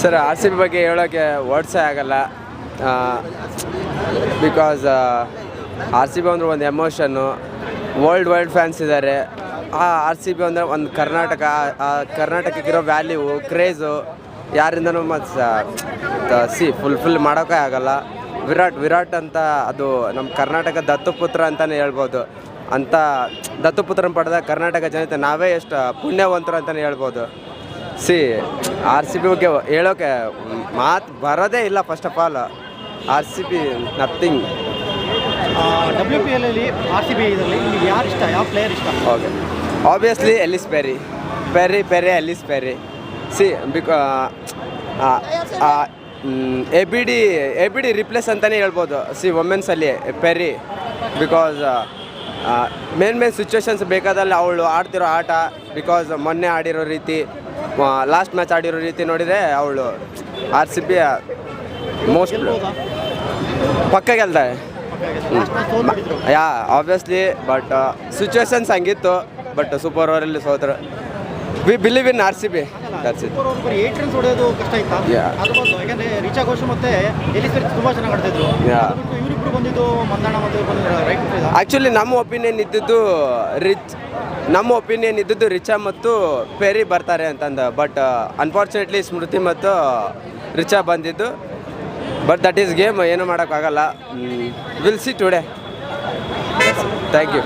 Sir, R C B ಬಗ್ಗೆ ಹೇಳೋಕ್ಕೆ ವರ್ಡ್ಸೇ ಆಗಲ್ಲ. ಬಿಕಾಸ್ ಆರ್ ಸಿ ಬಿ ಅಂದರೆ ಒಂದು ಎಮೋಷನ್ನು ವರ್ಲ್ಡ್ ವೈಡ್ ಫ್ಯಾನ್ಸ್ ಇದ್ದಾರೆ ಆ, ಆರ್ ಸಿ ಬಿ ಅಂದರೆ ಒಂದು ಕರ್ನಾಟಕ, ಆ ಕರ್ನಾಟಕಕ್ಕಿರೋ ವ್ಯಾಲ್ಯೂ ಕ್ರೇಜು ಯಾರಿಂದನೂ ಮತ್ತು ಸಿ ಫುಲ್ ಮಾಡೋಕ್ಕೆ ಆಗಲ್ಲ. ವಿರಾಟ್ ವಿರಾಟ್ ಅಂತ ಅದು ನಮ್ಮ ಕರ್ನಾಟಕ ದತ್ತುಪುತ್ರ ಅಂತಲೇ ಹೇಳ್ಬೋದು. ಅಂತ ದತ್ತುಪುತ್ರನ ಪಡೆದ ಕರ್ನಾಟಕ ಜನತೆ ನಾವೇ ಎಷ್ಟು ಪುಣ್ಯವಂತರು ಅಂತಲೇ ಹೇಳ್ಬೋದು. ಸಿ ಆರ್ ಸಿ ಬಿ ಬಗ್ಗೆ ಹೇಳೋಕೆ ಮಾತು ಬರೋದೇ ಇಲ್ಲ first of all R C B nothing W P L ಅಲ್ಲಿ ಆರ್ ಸಿ ಬಿ ಇದರಲ್ಲಿ ನಿಮಗೆ ಯಾರು ಇಷ್ಟ? ಯಾವ ಪ್ಲೇಯರ್ ಇಷ್ಟ? Okay obviously Ellyse Perry Perry Perry Ellyse Perry C Bika A B D A B D replace ಅಂತಲೇ ಹೇಳ್ಬೋದು. C ವುಮೆನ್ಸಲ್ಲಿ Perry because main main situations ಬೇಕಾದಲ್ಲಿ ಅವಳು ಆಡ್ತಿರೋ ಆಟ ಬಿಕಾಸ್ ಮೊನ್ನೆ ಆಡಿರೋ ರೀತಿ ಲಾಸ್ಟ್ ಮ್ಯಾಚ್ ಆಡಿರೋ ರೀತಿ ನೋಡಿದರೆ ಅವಳು ಆರ್ ಸಿ ಬಿ ಮೋಸ್ಟ್ ಪಕ್ಕ ಗೆಲ್ತಾಳೆ. ಯಾ ಆಬ್ವಿಯಸ್ಲಿ ಬಟ್ ಸಿಚುವೇಶನ್ಸ್ ಹಂಗಿತ್ತು ಬಟ್ ಸೂಪರ್ ಓವರಲ್ಲಿ ಸೋತರು. We believe in R C B actually ನಮ್ಮ ಒಪಿನಿಯನ್ ಇದ್ದಿದ್ದು ರಿಚ್ ನಮ್ಮ ಒಪಿನಿಯನ್ ಇದ್ದಿದ್ದು ರಿಚಾ ಮತ್ತು ಪೇರಿ ಬರ್ತಾರೆ ಅಂತಂದು. ಬಟ್ ಅನ್ಫಾರ್ಚುನೇಟ್ಲಿ ಸ್ಮೃತಿ ಮತ್ತು ರಿಚಾ ಬಂದಿದ್ದು. ಬಟ್ ದಟ್ ಈಸ್ ಗೇಮ್ ಏನು ಮಾಡೋಕ್ಕಾಗಲ್ಲ. Will see today thank you